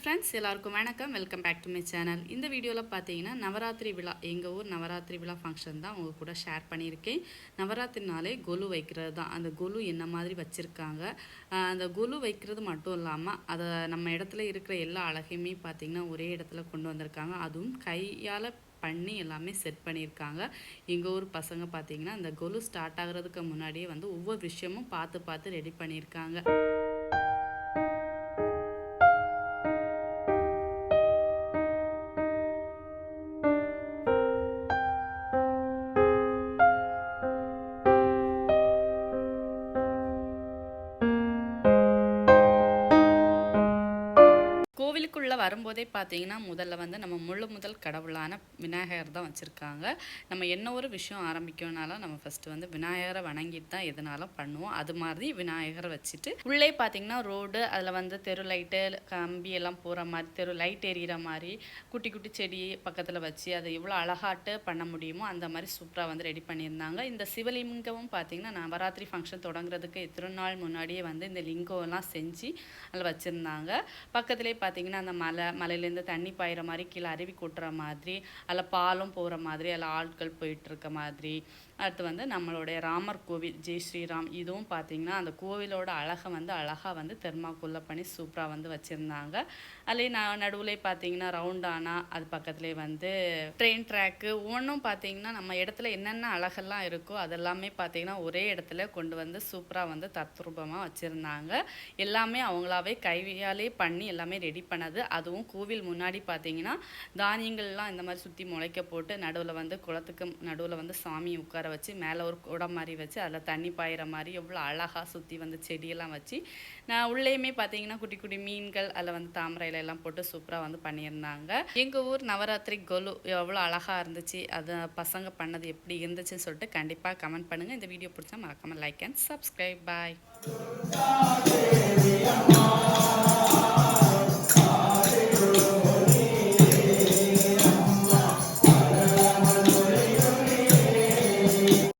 Friends எல்லாருக்கும் வணக்கம். Welcome back to my channel இந்த வீடியோவில் பார்த்தீங்கன்னா நவராத்திரி விழா எங்கள் ஊர் நவராத்திரி விழா ஃபங்க்ஷன் தான் உங்கள் கூட ஷேர் பண்ணியிருக்கேன். நவராத்திரினாலே கொலு வைக்கிறது தான். அந்த கொலு என்ன மாதிரி வச்சுருக்காங்க? அந்த கொலு வைக்கிறது மட்டும் இல்லாமல் அதை நம்ம இடத்துல இருக்கிற எல்லா அழகையுமே பார்த்திங்கன்னா ஒரே இடத்துல கொண்டு வந்திருக்காங்க. அதுவும் கையால் பண்ணி எல்லாமே செட் பண்ணியிருக்காங்க. எங்கள் ஊர் பசங்க பார்த்தீங்கன்னா அந்த கொலு ஸ்டார்ட் ஆகிறதுக்கு முன்னாடியே வந்து ஒவ்வொரு விஷயமும் பார்த்து பார்த்து ரெடி பண்ணியிருக்காங்க. கோவிலுக்குள்ளே வரும்போதே பார்த்தீங்கன்னா முதல்ல வந்து நம்ம முழு முதல் கடவுளான விநாயகர் தான் வச்சுருக்காங்க. நம்ம என்ன ஒரு விஷயம் ஆரம்பிக்கணும்னாலும் நம்ம ஃபஸ்ட்டு வந்து விநாயகரை வணங்கிட்டு தான் எதுனாலும் பண்ணுவோம். அது மாதிரி விநாயகரை வச்சுட்டு உள்ளே பார்த்தீங்கன்னா ரோடு அதில் வந்து தெரு லைட்டு கம்பி எல்லாம் போகிற மாதிரி தெரு லைட் எரியிற மாதிரி குட்டி குட்டி செடி பக்கத்தில் வச்சு அதை எவ்வளோ அழகாட்டு பண்ண முடியுமோ அந்த மாதிரி சூப்பராக வந்து ரெடி பண்ணியிருந்தாங்க. இந்த சிவலிங்கமும் பார்த்தீங்கன்னா நவராத்திரி ஃபங்க்ஷன் தொடங்குறதுக்கு எத்தனை நாள் முன்னாடியே வந்து இந்த லிங்கம்லாம் செஞ்சு அதில் வச்சுருந்தாங்க. பக்கத்துலேயே பார்த்தீங்கன்னா அந்த மலை மலையிலேருந்து தண்ணி பாயிற மாதிரி கீழே அருவி கொட்டுற மாதிரி அதில் பாலம் போகிற மாதிரி அதில் ஆட்கள் போயிட்டுருக்க மாதிரி. அடுத்து வந்து நம்மளுடைய ராமர் கோவில் ஜெய் ஸ்ரீராம். இதுவும் பார்த்தீங்கன்னா அந்த கோவிலோட அழகை வந்து அழகாக வந்து தெர்மாக்குள்ளே பண்ணி சூப்பராக வந்து வச்சுருந்தாங்க. அதுலேயே நான் நடுவில் பார்த்தீங்கன்னா ரவுண்டானா அது பக்கத்துலேயே வந்து ட்ரெயின் ட்ராக்கு ஒவ்வொன்றும் பார்த்திங்கன்னா நம்ம இடத்துல என்னென்ன அழகெல்லாம் இருக்கோ அதெல்லாமே பார்த்தீங்கன்னா ஒரே இடத்துல கொண்டு வந்து சூப்பராக வந்து தத்ரூபமாக வச்சுருந்தாங்க. எல்லாமே அவங்களாவே கைவியாலே பண்ணி எல்லாமே ரெடி பண்ணது அதுவும் கோவில் முன்னாடி பார்த்தீங்கன்னா தானியங்கள்லாம் இந்த மாதிரி சுற்றி முளைக்க போட்டு நடுவில் வந்து குளத்துக்கு நடுவில் வந்து சாமி உட்கார வச்சு மேலே ஒரு குடம் மாதிரி வச்சு அதில் தண்ணி பாயிற மாதிரி எவ்வளோ அழகாக சுற்றி வந்து செடியெல்லாம் வச்சு நான் உள்ளேயுமே பார்த்தீங்கன்னா குட்டி குட்டி மீன்கள் அதில் வந்து தாமரையில எல்லாம் போட்டு சூப்பராக வந்து பண்ணியிருந்தாங்க. எங்கள் ஊர் நவராத்திரி கொலு எவ்வளோ அழகாக இருந்துச்சு அது பசங்க பண்ணது எப்படி இருந்துச்சுன்னு சொல்லிட்டு கண்டிப்பாக கமெண்ட் பண்ணுங்கள் இந்த வீடியோ பிடிச்சா மறக்காமல் லைக் அண்ட் சப்ஸ்கிரைப் பாய்